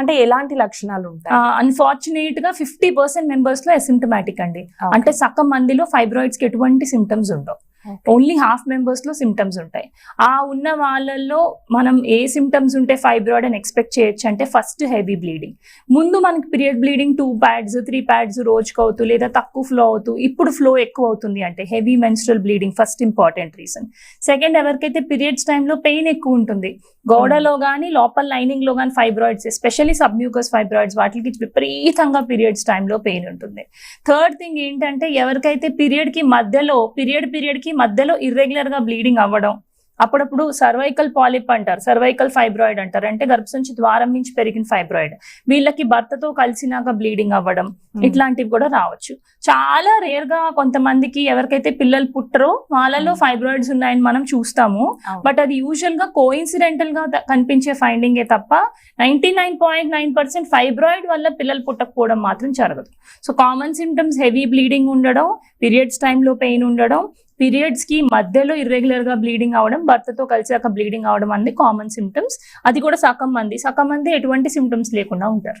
అంటే ఎలాంటి లక్షణాలు ఉంటాయి అన్ఫార్చునేట్గా ఫిఫ్టీ పర్సెంట్ మెంబర్స్లో అసిమ్టమాటిక్ అండి. అంటే సగం మందిలో ఫైబ్రాయిడ్స్కి ఎటువంటి సిమ్టమ్స్ ఉండవు. ఓన్లీ హాఫ్ మెంబర్స్లో సిమ్టమ్స్ ఉంటాయి. ఆ ఉన్న వాళ్ళల్లో మనం ఏ సిమ్టమ్స్ ఉంటే ఫైబ్రాయిడ్ అని ఎక్స్పెక్ట్ చేయొచ్చు అంటే ఫస్ట్ హెవీ బ్లీడింగ్ ముందు మనకి period bleeding two pads three pads రోజుకు అవుతూ లేదా తక్కువ ఫ్లో అవుతూ ఇప్పుడు ఫ్లో ఎక్కువ అవుతుంది అంటే heavy menstrual bleeding first important reason second ఎవరికైతే పీరియడ్స్ టైంలో పెయిన్ ఎక్కువ ఉంటుంది గోడలో కానీ లోపల లైనింగ్లో కానీ ఫైబ్రాయిడ్స్ ఎస్పెషల్లీ సబ్మ్యూకస్ ఫైబ్రాయిడ్స్ వాటికి విపరీతంగా పీరియడ్స్ టైంలో పెయిన్ ఉంటుంది. థర్డ్ థింగ్ ఏంటంటే ఎవరికైతే పీరియడ్కి మధ్యలో పీరియడ్ పీరియడ్కి మధ్యలో ఇర్రెగ్యులర్గా బ్లీడింగ్ అవ్వడం. అప్పుడప్పుడు సర్వైకల్ పాలిప్ అంటారు సర్వైకల్ ఫైబ్రాయిడ్ అంటారు. అంటే గర్భసంచి ద్వారం నుంచి పెరిగిన ఫైబ్రాయిడ్ వీళ్ళకి భర్తతో కలిసినాక బ్లీడింగ్ అవ్వడం. Hmm. ఇట్లాంటివి కూడా రావచ్చు. చాలా రేర్గా కొంతమందికి ఎవరికైతే పిల్లలు పుట్టరో వాళ్ళలో Hmm. ఫైబ్రాయిడ్స్ ఉన్నాయని మనం చూస్తాము. బట్ అది యూజువల్గా కోఇన్సిడెంటల్గా కనిపించే ఫైండింగే తప్ప ninety nine point nine percent fibroid వల్ల పిల్లలు పుట్టకపోవడం మాత్రం జరగదు. So common symptoms heavy bleeding ఉండడం పీరియడ్స్ టైంలో పెయిన్ ఉండడం పీరియడ్స్కి మధ్యలో ఇర్రెగ్యులర్గా బ్లీడింగ్ అవడం భర్తతో కలిసాక బ్లీడింగ్ అవడం అనేది కామన్ సిమ్టమ్స్ అది కూడా సగం మంది. సగం మంది ఎటువంటి సిమ్టమ్స్ లేకుండా ఉంటారు.